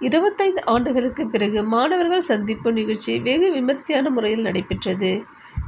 இருபத்தைந்து ஆண்டுகளுக்கு பிறகு மாணவர்கள் சந்திப்பு நிகழ்ச்சி வெகு விமர்சையான முறையில் நடைபெற்றது.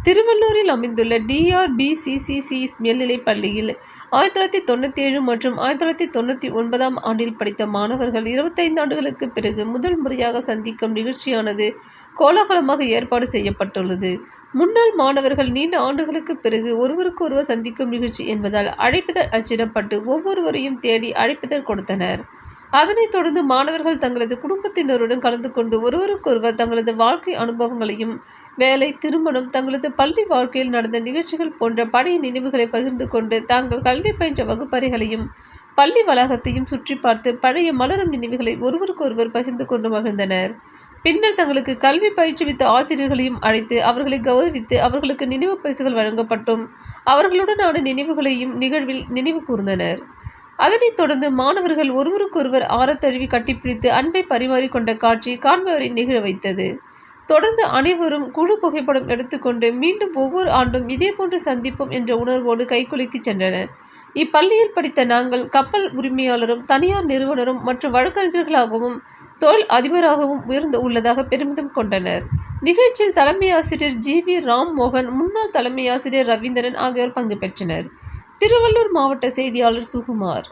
திருவள்ளூரில் அமைந்துள்ள டிஆர்பிசிசிசி மேல்நிலைப் பள்ளியில் ஆயிரத்தி தொள்ளாயிரத்தி தொண்ணூற்றி ஏழு மற்றும் ஆயிரத்தி தொள்ளாயிரத்தி தொண்ணூற்றி ஒன்பதாம் ஆண்டில் படித்த மாணவர்கள் இருபத்தைந்து ஆண்டுகளுக்கு பிறகு முதல் முறையாக சந்திக்கும் நிகழ்ச்சியானது கோலாகலமாக ஏற்பாடு செய்யப்பட்டுள்ளது. முன்னாள் மாணவர்கள் நீண்ட ஆண்டுகளுக்கு பிறகு ஒருவருக்கொருவர் சந்திக்கும் நிகழ்ச்சி என்பதால் அழைப்பிதழ் அச்சிடப்பட்டு ஒவ்வொருவரையும் தேடி அழைப்பிதழ் கொடுத்தனர். அதனைத் தொடர்ந்து மாணவர்கள் தங்களது குடும்பத்தினருடன் கலந்து கொண்டு ஒருவருக்கொருவர் தங்களது வாழ்க்கை அனுபவங்களையும் வேலை திருமணம் தங்களது பள்ளி வாழ்க்கையில் நடந்த நிகழ்ச்சிகள் போன்ற பழைய நினைவுகளை பகிர்ந்து கொண்டு தாங்கள் கல்வி பயின்ற வகுப்பறைகளையும் பள்ளி வளாகத்தையும் சுற்றி பார்த்து பழைய மலரும் நினைவுகளை ஒருவருக்கொருவர் பகிர்ந்து கொண்டு மகிழ்ந்தனர். பின்னர் தங்களுக்கு கல்வி பயிற்றுவித்த ஆசிரியர்களையும் அழைத்து அவர்களை கௌரவித்து அவர்களுக்கு நினைவு பரிசுகள் வழங்கப்பட்டும். அவர்களுடனான நினைவுகளையும் நிகழ்வில் நினைவு கூர்ந்தனர். அதனைத் தொடர்ந்து மாணவர்கள் ஒருவருக்கொருவர் ஆரத்தழுவி கட்டிப்பிடித்து அன்பை பரிமாறிக்கொண்ட காட்சி காண்பவரை நிகழ வைத்தது. தொடர்ந்து அனைவரும் குழு புகைப்படம் எடுத்துக்கொண்டு மீண்டும் ஒவ்வொரு ஆண்டும் இதேபோன்று சந்திப்போம் என்ற உணர்வோடு கைகுலுக்கி சென்றனர். இப்பள்ளியில் படித்த நாங்கள் கப்பல் உரிமையாளரும் தனியார் நிறுவனரும் மற்றும் வழக்கறிஞர்களாகவும் தொழில் அதிபராகவும் உயர்ந்து உள்ளதாக பெருமிதம் கொண்டனர். நிகழ்ச்சியில் தலைமை ஆசிரியர் ஜி வி ராம் மோகன் முன்னாள் தலைமை ஆசிரியர் ரவீந்திரன் ஆகியோர் பங்கு பெற்றனர். திருவள்ளூர் மாவட்ட செய்தியாளர் சுகுமார்.